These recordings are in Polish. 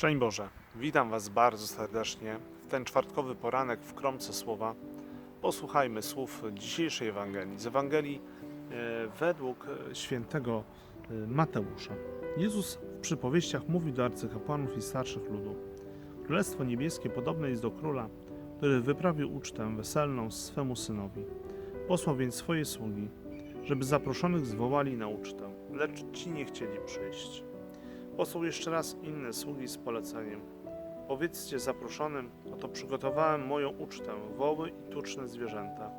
Szczęść Boże, witam Was bardzo serdecznie w ten czwartkowy poranek w kromce słowa. Posłuchajmy słów dzisiejszej Ewangelii. Z Ewangelii e, według e, świętego e, Mateusza. Jezus w przypowieściach mówi do arcykapłanów i starszych ludu. Królestwo niebieskie podobne jest do króla, który wyprawił ucztę weselną swemu synowi. Posłał więc swoje sługi, żeby zaproszonych zwołali na ucztę, lecz ci nie chcieli przyjść. Posłał jeszcze raz inne sługi z poleceniem. Powiedzcie zaproszonym, oto przygotowałem moją ucztę, woły i tuczne zwierzęta,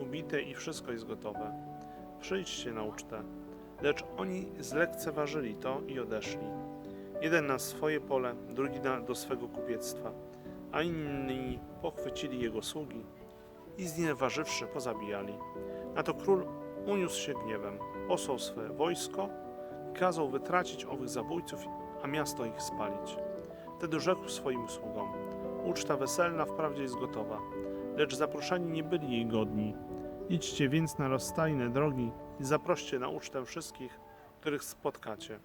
ubite i wszystko jest gotowe. Przyjdźcie na ucztę. Lecz oni zlekceważyli to i odeszli. Jeden na swoje pole, drugi na, do swego kupiectwa, a inni pochwycili jego sługi i znieważywszy pozabijali. Na to król uniósł się gniewem, posłał swe wojsko kazał wytracić owych zabójców, a miasto ich spalić. Wtedy rzekł swoim sługom: Uczta weselna wprawdzie jest gotowa, lecz zaproszeni nie byli jej godni. Idźcie więc na rozstajne drogi i zaproście na ucztę wszystkich, których spotkacie.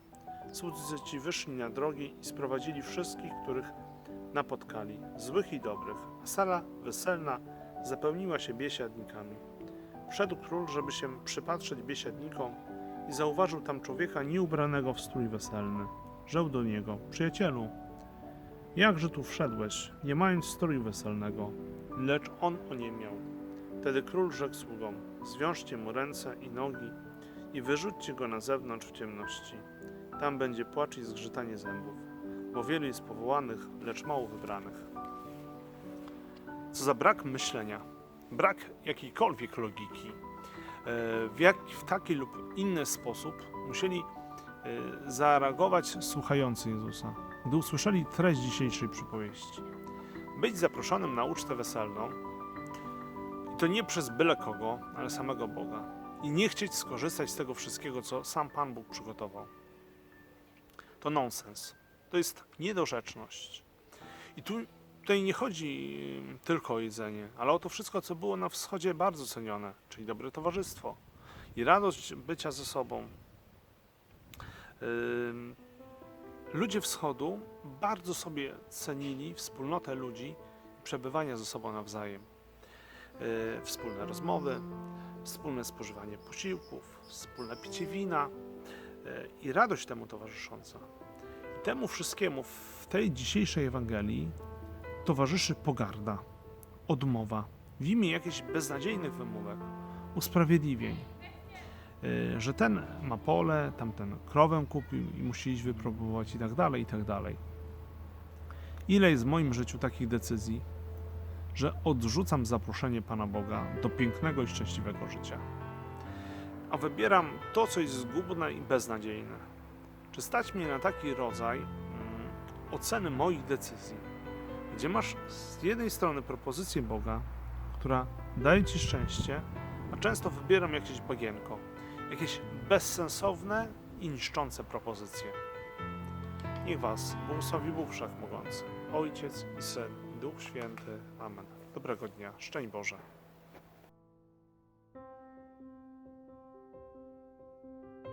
Słudzy ci wyszli na drogi i sprowadzili wszystkich, których napotkali, złych i dobrych, a sala weselna zapełniła się biesiadnikami. Wszedł król, żeby się przypatrzeć biesiadnikom, i zauważył tam człowieka nieubranego w strój weselny. Rzeł do niego: Przyjacielu, jakże tu wszedłeś, nie mając stroju weselnego? Lecz on o nie miał. Wtedy król rzekł sługom: Zwiążcie mu ręce i nogi i wyrzućcie go na zewnątrz w ciemności. Tam będzie płacz i zgrzytanie zębów, bo wielu jest powołanych, lecz mało wybranych. Co za brak myślenia, brak jakiejkolwiek logiki w, jak, w taki lub inny sposób musieli e, zareagować słuchający Jezusa, gdy usłyszeli treść dzisiejszej przypowieści. Być zaproszonym na ucztę weselną i to nie przez byle kogo, ale samego Boga. I nie chcieć skorzystać z tego wszystkiego, co sam Pan Bóg przygotował. To nonsens. To jest niedorzeczność. I tu tutaj nie chodzi tylko o jedzenie, ale o to wszystko, co było na wschodzie bardzo cenione, czyli dobre towarzystwo i radość bycia ze sobą. Ludzie wschodu bardzo sobie cenili wspólnotę ludzi, przebywania ze sobą nawzajem. Yy, Wspólne rozmowy, wspólne spożywanie posiłków, wspólne picie wina yy, i radość temu towarzysząca. I temu wszystkiemu w tej dzisiejszej Ewangelii towarzyszy pogarda, odmowa w imię jakichś beznadziejnych wymówek, usprawiedliwień, yy, że ten ma pole, tamten krowę kupił i musi iść wypróbować i tak dalej, i tak dalej. Ile jest w moim życiu takich decyzji, że odrzucam zaproszenie Pana Boga do pięknego i szczęśliwego życia, a wybieram to, co jest zgubne i beznadziejne. Czy stać mnie na taki rodzaj mm, oceny moich decyzji? Gdzie masz z jednej strony propozycję Boga, która daje ci szczęście, a często wybieram jakieś bagienko, jakieś bezsensowne i niszczące propozycje. Niech Was błogosławi Bóg Wszechmogący, Ojciec i Syn Duch Święty. Amen. Dobrego dnia. Szczęść Boże.